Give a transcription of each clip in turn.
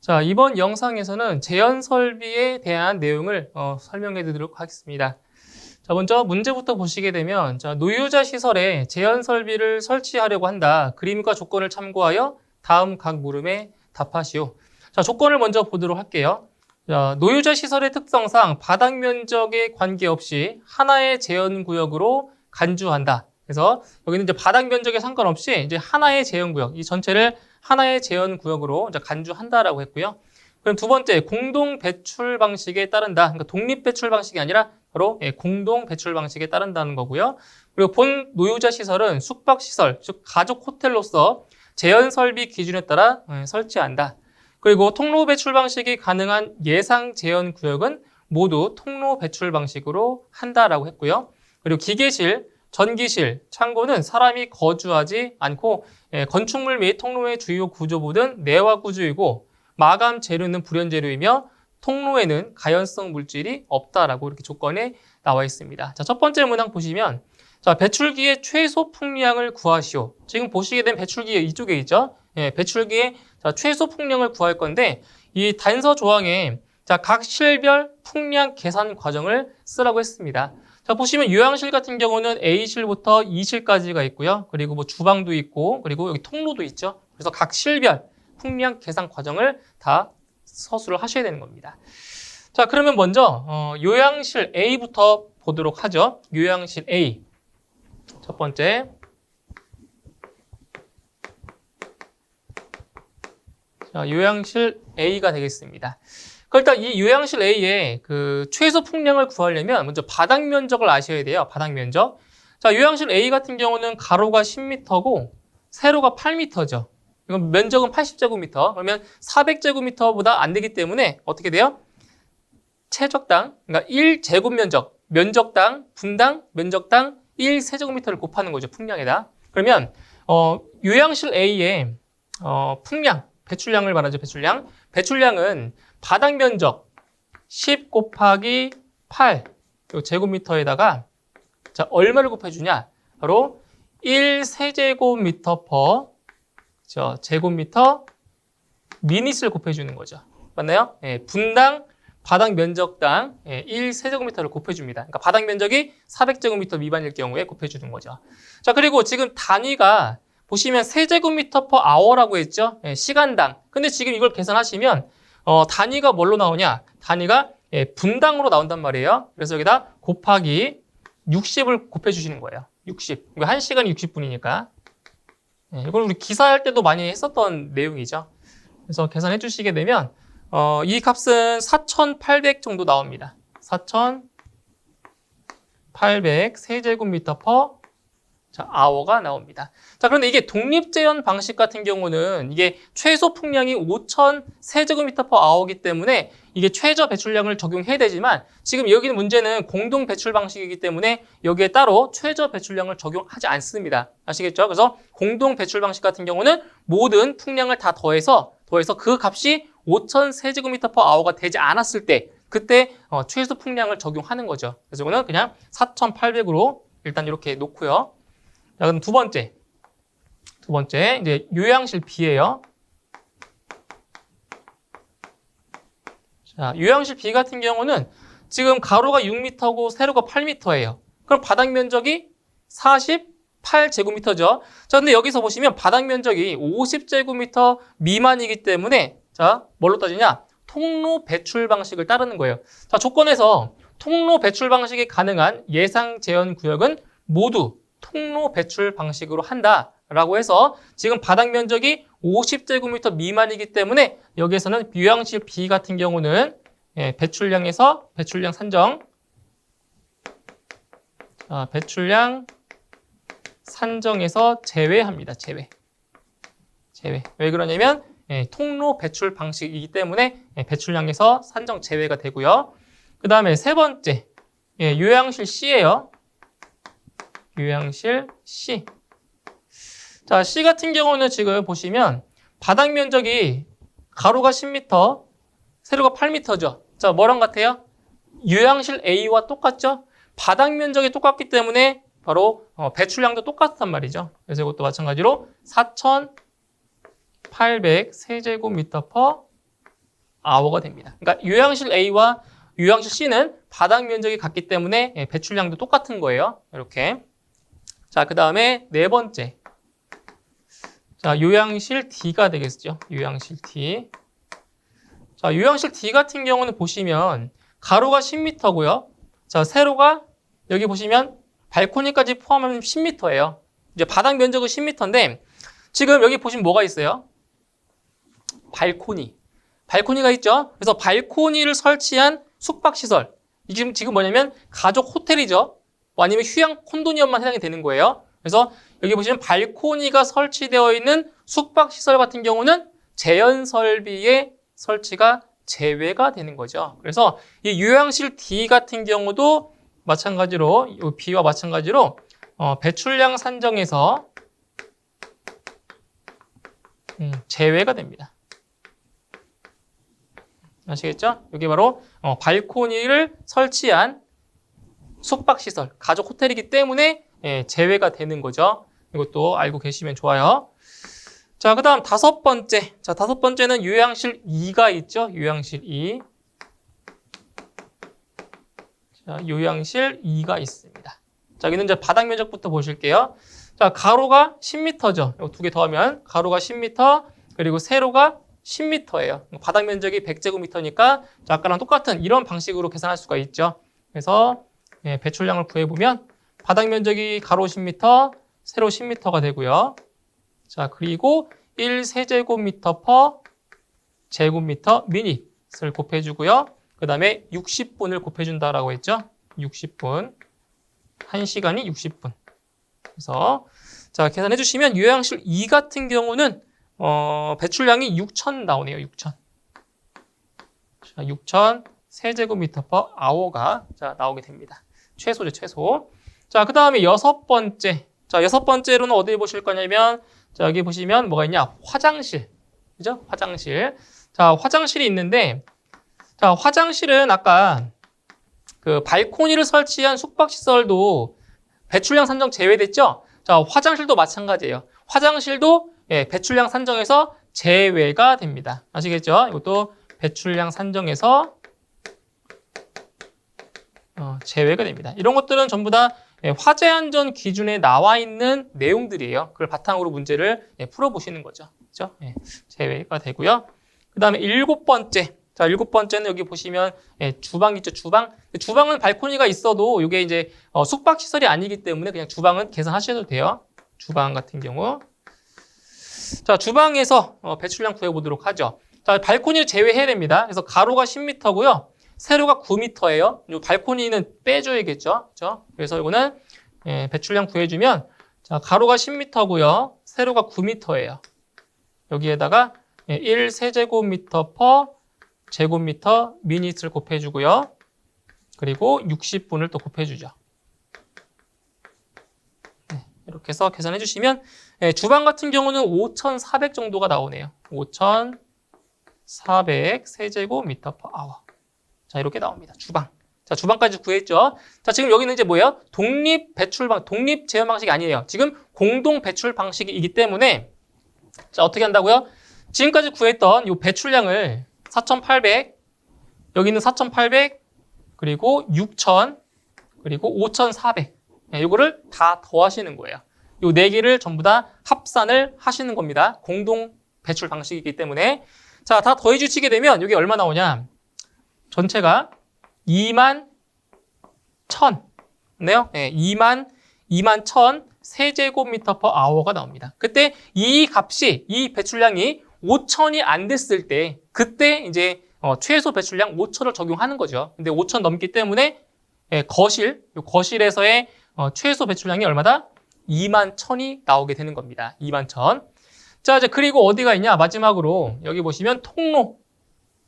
자, 이번 영상에서는 재현 설비에 대한 내용을 어, 설명해 드리도록 하겠습니다. 자, 먼저 문제부터 보시게 되면 자, 노유자 시설에 재현 설비를 설치하려고 한다. 그림과 조건을 참고하여 다음 각 물음에 답하시오. 자, 조건을 먼저 보도록 할게요. 자, 노유자 시설의 특성상 바닥 면적에 관계없이 하나의 재현 구역으로 간주한다. 그래서 여기는 이제 바닥 면적에 상관없이 이제 하나의 재현 구역, 이 전체를 하나의 재현 구역으로 간주한다라고 했고요. 그럼 두 번째, 공동 배출 방식에 따른다. 그러니까 독립 배출 방식이 아니라 바로 예, 공동 배출 방식에 따른다는 거고요. 그리고 본 노유자 시설은 숙박 시설, 즉 가족 호텔로서 재현 설비 기준에 따라 예, 설치한다. 그리고 통로 배출 방식이 가능한 예상 재현 구역은 모두 통로 배출 방식으로 한다라고 했고요. 그리고 기계실, 전기실, 창고는 사람이 거주하지 않고 예, 건축물 및 통로의 주요 구조부는 내화 구조이고 마감 재료는 불연 재료이며 통로에는 가연성 물질이 없다라고 이렇게 조건에 나와 있습니다. 자, 첫 번째 문항 보시면 자, 배출기의 최소 풍량을 구하시오. 지금 보시게 된 배출기 이쪽에 있죠? 예, 배출기의 자, 최소 풍량을 구할 건데 이 단서 조항에 자, 각 실별 풍량 계산 과정을 쓰라고 했습니다. 자, 보시면 요양실 같은 경우는 A실부터 E실까지가 있고요. 그리고 뭐 주방도 있고, 그리고 여기 통로도 있죠. 그래서 각 실별 풍량 계산 과정을 다 서술을 하셔야 되는 겁니다. 자, 그러면 먼저 어, 요양실 A부터 보도록 하죠. 요양실 A. 첫 번째. 자, 요양실 A가 되겠습니다. 그 일단 이 요양실 A의 그 최소 풍량을 구하려면 먼저 바닥 면적을 아셔야 돼요. 바닥 면적. 자, 요양실 A 같은 경우는 가로가 10m고 세로가 8m죠. 이건 면적은 80제곱미터. 그러면 400제곱미터보다 안 되기 때문에 어떻게 돼요? 최적당, 그러니까 1제곱 면적, 면적당, 분당, 면적당 1세제곱미터를 곱하는 거죠. 풍량에다. 그러면 어, 요양실 A의 어, 풍량, 배출량을 말하죠. 배출량. 배출량은 바닥 면적 10 곱하기 8 제곱미터에다가 자, 얼마를 곱해주냐? 바로 1세제곱미터 퍼 저 제곱미터 미닛을 곱해주는 거죠. 맞나요? 예, 분당 바닥 면적당 예, 1세제곱미터를 곱해줍니다. 그러니까 바닥 면적이 400제곱미터 미만일 경우에 곱해주는 거죠. 자, 그리고 지금 단위가 보시면 세제곱미터 퍼 아워라고 했죠? 예, 시간당. 근데 지금 이걸 계산하시면 어, 단위가 뭘로 나오냐? 단위가 예, 분당으로 나온단 말이에요. 그래서 여기다 곱하기 60을 곱해주시는 거예요. 60. 1시간이 60분이니까. 예, 이걸 우리 기사할 때도 많이 했었던 내용이죠. 그래서 계산해 주시게 되면 어, 이 값은 4,800 정도 나옵니다. 4,800 세제곱미터 퍼 자, 아워가 나옵니다. 자, 그런데 이게 독립재현 방식 같은 경우는 이게 최소 풍량이 5,000 세제곱미터 퍼 아워이기 때문에 이게 최저 배출량을 적용해야 되지만 지금 여기 문제는 공동 배출 방식이기 때문에 여기에 따로 최저 배출량을 적용하지 않습니다. 아시겠죠? 그래서 공동 배출 방식 같은 경우는 모든 풍량을 다 더해서 더해서 그 값이 5,000 세제곱미터 퍼 아워가 되지 않았을 때 그때 어, 최소 풍량을 적용하는 거죠. 그래서 이거는 그냥 4,800으로 일단 이렇게 놓고요. 자, 그럼 두 번째. 두 번째, 이제 요양실 B예요. 자, 요양실 B 같은 경우는 지금 가로가 6m고 세로가 8m예요. 그럼 바닥 면적이 48제곱미터죠. 자, 근데 여기서 보시면 바닥 면적이 50제곱미터 미만이기 때문에 자, 뭘로 따지냐? 통로 배출 방식을 따르는 거예요. 자, 조건에서 통로 배출 방식이 가능한 예상 재현 구역은 모두 통로 배출 방식으로 한다라고 해서 지금 바닥 면적이 50제곱미터 미만이기 때문에 여기에서는 요양실 B 같은 경우는 예, 배출량에서 배출량 산정 자, 배출량 산정에서 제외합니다. 제외. 제외. 왜 그러냐면 예, 통로 배출 방식이기 때문에 예, 배출량에서 산정 제외가 되고요. 그 다음에 세 번째 예, 요양실 C예요. 요양실 C. 자, C 같은 경우는 지금 보시면 바닥 면적이 가로가 10m, 세로가 8m죠. 자, 뭐랑 같아요? 요양실 A와 똑같죠? 바닥 면적이 똑같기 때문에 바로 어, 배출량도 똑같단 말이죠. 그래서 이것도 마찬가지로 4,800 세제곱미터 퍼 hour가 됩니다. 그러니까 요양실 A와 요양실 C는 바닥 면적이 같기 때문에 예, 배출량도 똑같은 거예요. 이렇게. 자, 그 다음에 네 번째. 자, 요양실 D가 되겠죠. 요양실 D. 자, 요양실 D 같은 경우는 보시면 가로가 10m고요. 자, 세로가 여기 보시면 발코니까지 포함하면 10m예요. 이제 바닥 면적은 10m인데 지금 여기 보시면 뭐가 있어요? 발코니. 발코니가 있죠. 그래서 발코니를 설치한 숙박시설. 이 지금, 지금 뭐냐면 가족 호텔이죠. 뭐 아니면 휴양 콘도니엄만 해당이 되는 거예요. 그래서 여기 보시면 발코니가 설치되어 있는 숙박시설 같은 경우는 재현 설비의 설치가 제외가 되는 거죠. 그래서 이 요양실 D 같은 경우도 마찬가지로 이 B와 마찬가지로 어, 배출량 산정에서 음, 제외가 됩니다. 아시겠죠? 여기 바로 어, 발코니를 설치한 숙박시설, 가족 호텔이기 때문에 예, 제외가 되는 거죠. 이것도 알고 계시면 좋아요. 자, 그 다음 다섯 번째. 자, 다섯 번째는 요양실 2가 있죠. 요양실 2. 자, 요양실 2가 있습니다. 자, 여기는 이제 바닥 면적부터 보실게요. 자, 가로가 10m죠. 이거 두개 더하면 가로가 10m, 그리고 세로가 10m예요. 바닥 면적이 100제곱미터니까 자, 아까랑 똑같은 이런 방식으로 계산할 수가 있죠. 그래서 예, 배출량을 구해보면 바닥 면적이 가로 10m, 세로 10m가 되고요. 자, 그리고 1세제곱미터 퍼 제곱미터 미닛을 곱해주고요. 그 다음에 60분을 곱해준다라고 했죠. 60분. 1시간이 60분. 그래서 자 계산해 주시면 요양실 2 같은 경우는 어, 배출량이 6천 나오네요. 6천. 자, 6천 세제곱미터 퍼 아워가 자 나오게 됩니다. 최소죠, 최소. 자, 그 다음에 여섯 번째. 자, 여섯 번째로는 어디 보실 거냐면 자, 여기 보시면 뭐가 있냐? 화장실. 그죠? 화장실. 자, 화장실이 있는데 자, 화장실은 아까 그 발코니를 설치한 숙박시설도 배출량 산정 제외됐죠? 자, 화장실도 마찬가지예요. 화장실도 예, 배출량 산정에서 제외가 됩니다. 아시겠죠? 이것도 배출량 산정에서 어, 제외가 됩니다. 이런 것들은 전부 다 예, 화재 안전 기준에 나와 있는 내용들이에요. 그걸 바탕으로 문제를 예, 풀어보시는 거죠. 그죠? 예, 제외가 되고요. 그 다음에 일곱 번째. 자, 일곱 번째는 여기 보시면 예, 주방 있죠, 주방. 주방은 발코니가 있어도 이게 이제 어, 숙박 시설이 아니기 때문에 그냥 주방은 계산하셔도 돼요. 주방 같은 경우. 자, 주방에서 어, 배출량 구해 보도록 하죠. 자, 발코니를 제외해야 됩니다. 그래서 가로가 10m고요. 세로가 9m예요. 이 발코니는 빼줘야겠죠. 그렇죠? 그래서 이거는 예, 배출량 구해주면 자, 가로가 10m고요. 세로가 9m예요. 여기에다가 예, 1세제곱미터 퍼 제곱미터 미닛을 곱해주고요. 그리고 60분을 또 곱해주죠. 네, 이렇게 해서 계산해 주시면 예, 주방 같은 경우는 5,400 정도가 나오네요. 5,400 세제곱미터 퍼 아워. 자, 이렇게 나옵니다. 주방. 자, 주방까지 구했죠. 자, 지금 여기는 이제 뭐예요? 독립 배출 방, 독립 제어 방식이 아니에요. 지금 공동 배출 방식이기 때문에 자, 어떻게 한다고요? 지금까지 구했던 이 배출량을 4,800, 여기는 4,800, 그리고 6,000, 그리고 5,400. 네, 이거를 다 더하시는 거예요. 이 네 개를 전부 다 합산을 하시는 겁니다. 공동 배출 방식이기 때문에. 자, 다 더해 주시게 되면 이게 얼마 나오냐? 전체가 2만 1000. 네요? 네, 2만 2만 1000 세제곱미터 퍼 아워가 나옵니다. 그때 이 값이 이 배출량이 5천이 안 됐을 때 그때 이제 어, 최소 배출량 5천을 적용하는 거죠. 근데 5천 넘기 때문에 예, 거실 요 거실에서의 어, 최소 배출량이 얼마다? 2만 1000이 나오게 되는 겁니다. 2만 1000. 자, 이제 그리고 어디가 있냐? 마지막으로 여기 보시면 통로.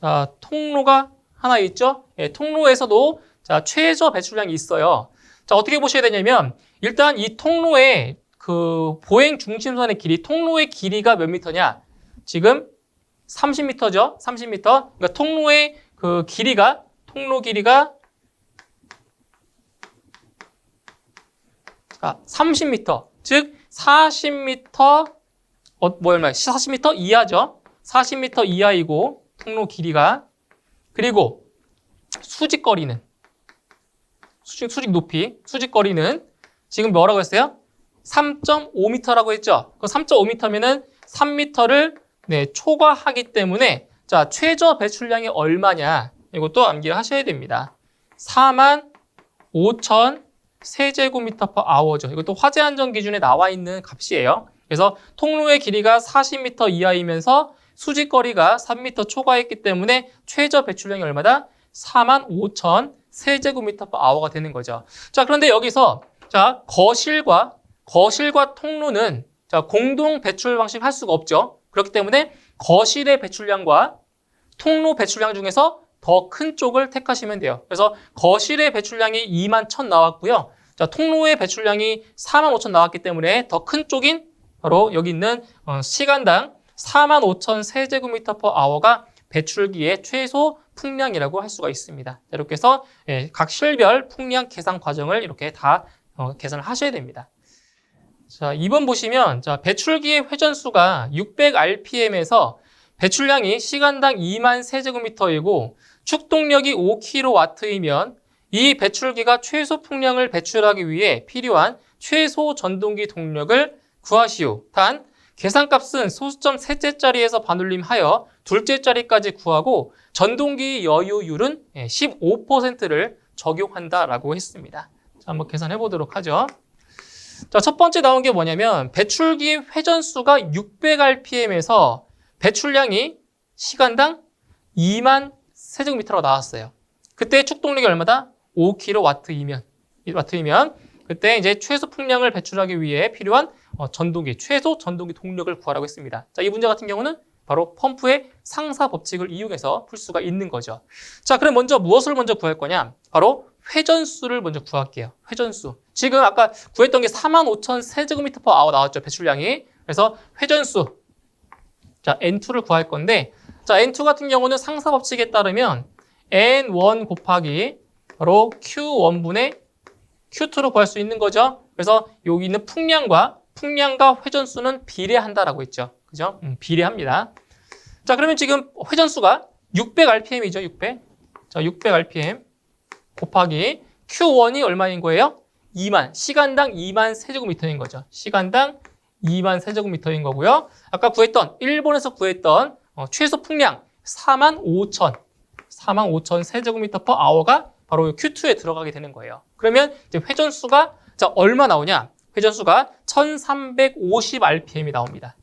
자, 통로가 하나 있죠? 예, 통로에서도 자, 최저 배출량이 있어요. 자, 어떻게 보셔야 되냐면 일단 이 통로의 그 보행 중심선의 길이 통로의 길이가 몇 미터냐? 지금 30m죠? 30m. 그러니까 통로의 그 길이가 통로 길이가 아, 30m. 즉 40m 어, 뭐 얼마? 40m 이하죠. 40m 이하이고 통로 길이가 그리고 수직 거리는 수직, 수직 높이, 수직 거리는 지금 뭐라고 했어요? 3.5m라고 했죠? 그 3.5m면은 3m를 네, 초과하기 때문에 자, 최저 배출량이 얼마냐? 이것도 암기를 하셔야 됩니다. 4만 5천 세제곱미터 per hour죠. 이것도 화재 안전 기준에 나와 있는 값이에요. 그래서 통로의 길이가 40m 이하이면서 수직거리가 3m 초과했기 때문에 최저 배출량이 얼마다? 4만 5천 세제곱미터 per hour가 되는 거죠. 자, 그런데 여기서 자, 거실과 거실과 통로는 자, 공동 배출 방식 할 수가 없죠. 그렇기 때문에 거실의 배출량과 통로 배출량 중에서 더 큰 쪽을 택하시면 돼요. 그래서 거실의 배출량이 2만 1000 나왔고요. 자, 통로의 배출량이 4만 5천 나왔기 때문에 더 큰 쪽인 바로 여기 있는 어, 시간당 4만 5천 세제곱미터 per hour가 배출기의 최소 풍량이라고 할 수가 있습니다. 이렇게 해서 예, 각 실별 풍량 계산 과정을 이렇게 다 어, 계산을 하셔야 됩니다. 자, 2번 보시면 자, 배출기의 회전수가 600rpm에서 배출량이 시간당 2만 세제곱미터이고 축동력이 5kW이면 이 배출기가 최소 풍량을 배출하기 위해 필요한 최소 전동기 동력을 구하시오. 단 계산값은 소수점 셋째 자리에서 반올림하여 둘째 자리까지 구하고 전동기 여유율은 15%를 적용한다라고 했습니다. 자, 한번 계산해 보도록 하죠. 자, 첫 번째 나온 게 뭐냐면 배출기 회전수가 600rpm에서 배출량이 시간당 2만 세제곱미터로 나왔어요. 그때 축동력이 얼마다? 5kW이면 와트이면 그때 이제 최소 풍량을 배출하기 위해 필요한 어, 전동기, 최소 전동기 동력을 구하라고 했습니다. 자, 이 문제 같은 경우는 바로 펌프의 상사 법칙을 이용해서 풀 수가 있는 거죠. 자, 그럼 먼저 무엇을 먼저 구할 거냐? 바로 회전수를 먼저 구할게요. 회전수. 지금 아까 구했던 게 45,000 세제곱미터 per hour 나왔죠. 배출량이. 그래서 회전수. 자, N2를 구할 건데 자, N2 같은 경우는 상사 법칙에 따르면 N1 곱하기 바로 Q1분의 Q2로 구할 수 있는 거죠. 그래서 여기 있는 풍량과 풍량과 회전수는 비례한다라고 했죠. 그죠? 음, 비례합니다. 자, 그러면 지금 회전수가 600rpm이죠. 600. 자, 600rpm 곱하기 Q1이 얼마인 거예요? 2만. 시간당 2만 세제곱미터인 거죠. 시간당 2만 세제곱미터인 거고요. 아까 구했던 일본에서 구했던 어, 최소 풍량 4만 5천 4만 5천 세제곱미터 per hour가 바로 Q2에 들어가게 되는 거예요. 그러면 이제 회전수가 자 얼마 나오냐? 회전수가 1350rpm이 나옵니다.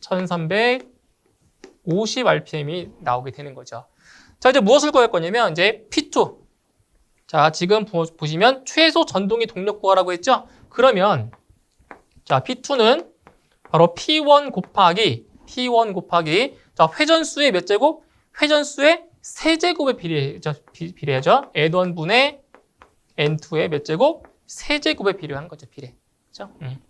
1350rpm이 나오게 되는 거죠. 자 이제 무엇을 구할 거냐면 이제 P2 자 지금 보, 보시면 최소 전동이 동력 구하라고 했죠? 그러면 자 P2는 바로 P1 곱하기 P1 곱하기 자 회전수의 몇 제곱? 회전수의 세제곱에 비례, 비례하죠. N1분의 N2의 몇 제곱? 세제곱에 비례한 거죠. 비례. 그죠? 음.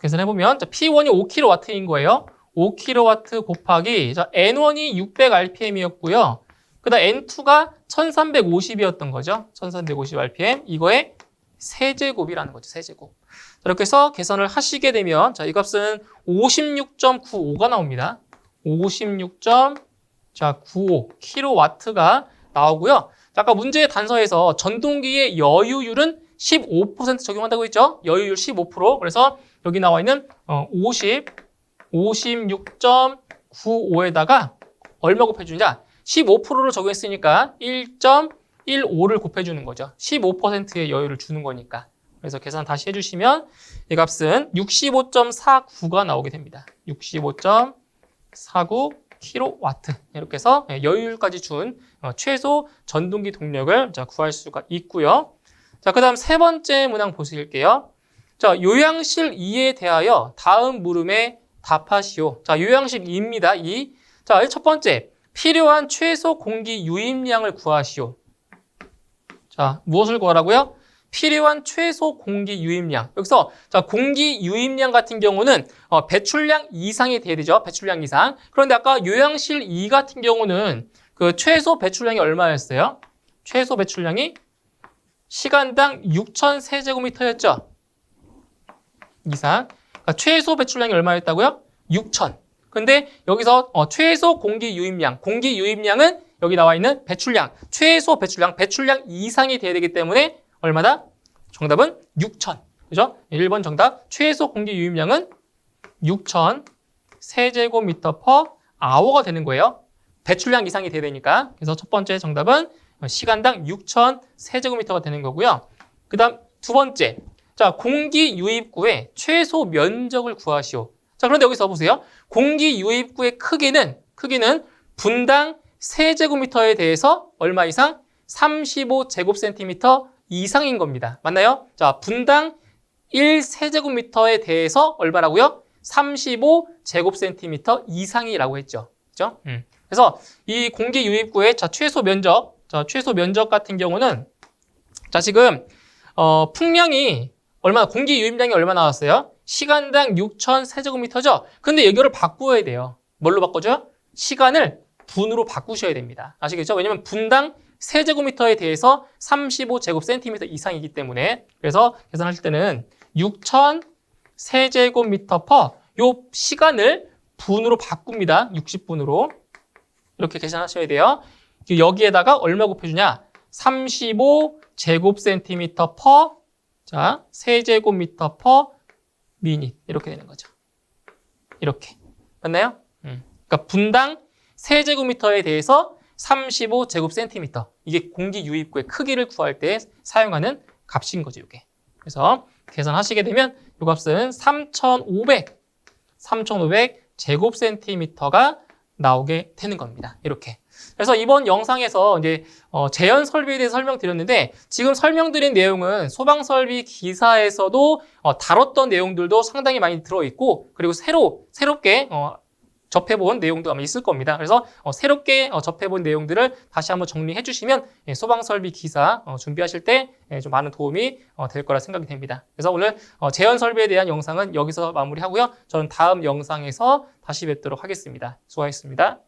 계산해 보면 P1이 5kW인 거예요. 5kW 곱하기 자, N1이 600rpm이었고요. 그 다음 N2가 1350이었던 거죠. 1350rpm. 이거의 세제곱이라는 거죠. 세제곱. 이렇게 해서 계산을 하시게 되면 자, 이 값은 56.95가 나옵니다. 56. 자, 95 킬로와트가 나오고요. 자, 아까 문제의 단서에서 전동기의 여유율은 15% 적용한다고 했죠? 여유율 15%. 그래서 여기 나와 있는 50, 56.95에다가 얼마 곱해주냐? 15%를 적용했으니까 1.15를 곱해주는 거죠. 15%의 여유를 주는 거니까. 그래서 계산 다시 해주시면 이 값은 65.49가 나오게 됩니다. 65.49 킬로와트 이렇게 해서 예, 여유율까지 준 어, 최소 전동기 동력을 구할 수가 있고요. 자, 그 다음 세 번째 문항 보실게요. 자, 요양실 2에 대하여 다음 물음에 답하시오. 자, 요양실 2입니다. 2. 자, 첫 번째. 필요한 최소 공기 유입량을 구하시오. 자, 무엇을 구하라고요? 필요한 최소 공기 유입량. 여기서 자 공기 유입량 같은 경우는 어, 배출량 이상이 돼야 되죠. 배출량 이상. 그런데 아까 요양실 2 같은 경우는 그 최소 배출량이 얼마였어요? 최소 배출량이 시간당 6천 세제곱미터였죠. 이상. 그러니까 최소 배출량이 얼마였다고요? 6천. 근데 여기서 어, 최소 공기 유입량, 공기 유입량은 여기 나와 있는 배출량, 최소 배출량, 배출량 이상이 돼야 되기 때문에 얼마다? 정답은 6천. 그죠? 1번 정답. 최소 공기 유입량은 6천 세제곱미터 퍼 아워가 되는 거예요. 배출량 이상이 돼야 되니까. 그래서 첫 번째 정답은 시간당 6천 세제곱미터가 되는 거고요. 그 다음 두 번째. 자, 공기 유입구의 최소 면적을 구하시오. 자, 그런데 여기서 보세요. 공기 유입구의 크기는, 크기는 분당 세제곱미터에 대해서 얼마 이상? 35제곱센티미터 이상인 겁니다. 맞나요? 자, 분당 1세제곱미터에 대해서 얼마라고요? 35제곱센티미터 이상이라고 했죠. 그죠? 음. 그래서 이 공기 유입구의 자, 최소 면적, 자, 최소 면적 같은 경우는 자, 지금 어, 풍량이 얼마나 공기 유입량이 얼마 나왔어요? 시간당 6천 세제곱미터죠. 근데 이거를 바꾸어야 돼요. 뭘로 바꿔줘요? 시간을 분으로 바꾸셔야 됩니다. 아시겠죠? 왜냐면 분당 세제곱미터에 대해서 35제곱센티미터 이상이기 때문에 그래서 계산하실 때는 6천 세제곱미터 퍼 요 시간을 분으로 바꿉니다. 60분으로 이렇게 계산하셔야 돼요. 여기에다가 얼마 곱해주냐? 35 제곱센티미터 퍼 자, 세제곱미터 퍼 미닛 이렇게 되는 거죠. 이렇게 맞나요? 음. 그러니까 분당 세제곱미터에 대해서 35 제곱센티미터 이게 공기 유입구의 크기를 구할 때 사용하는 값인 거죠, 이게. 그래서 계산하시게 되면 이 값은 3,500, 3,500 제곱센티미터가 나오게 되는 겁니다. 이렇게. 그래서 이번 영상에서 이제 어, 재현 설비에 대해서 설명드렸는데 지금 설명드린 내용은 소방 설비 기사에서도 어, 다뤘던 내용들도 상당히 많이 들어 있고 그리고 새로 새롭게 어, 접해본 내용도 아마 있을 겁니다. 그래서 어, 새롭게 어, 접해본 내용들을 다시 한번 정리해 주시면 예, 소방 설비 기사 어, 준비하실 때 좀 많은 도움이 어, 될 거라 생각이 됩니다. 그래서 오늘 어, 재현 설비에 대한 영상은 여기서 마무리하고요. 저는 다음 영상에서 다시 뵙도록 하겠습니다. 수고하셨습니다.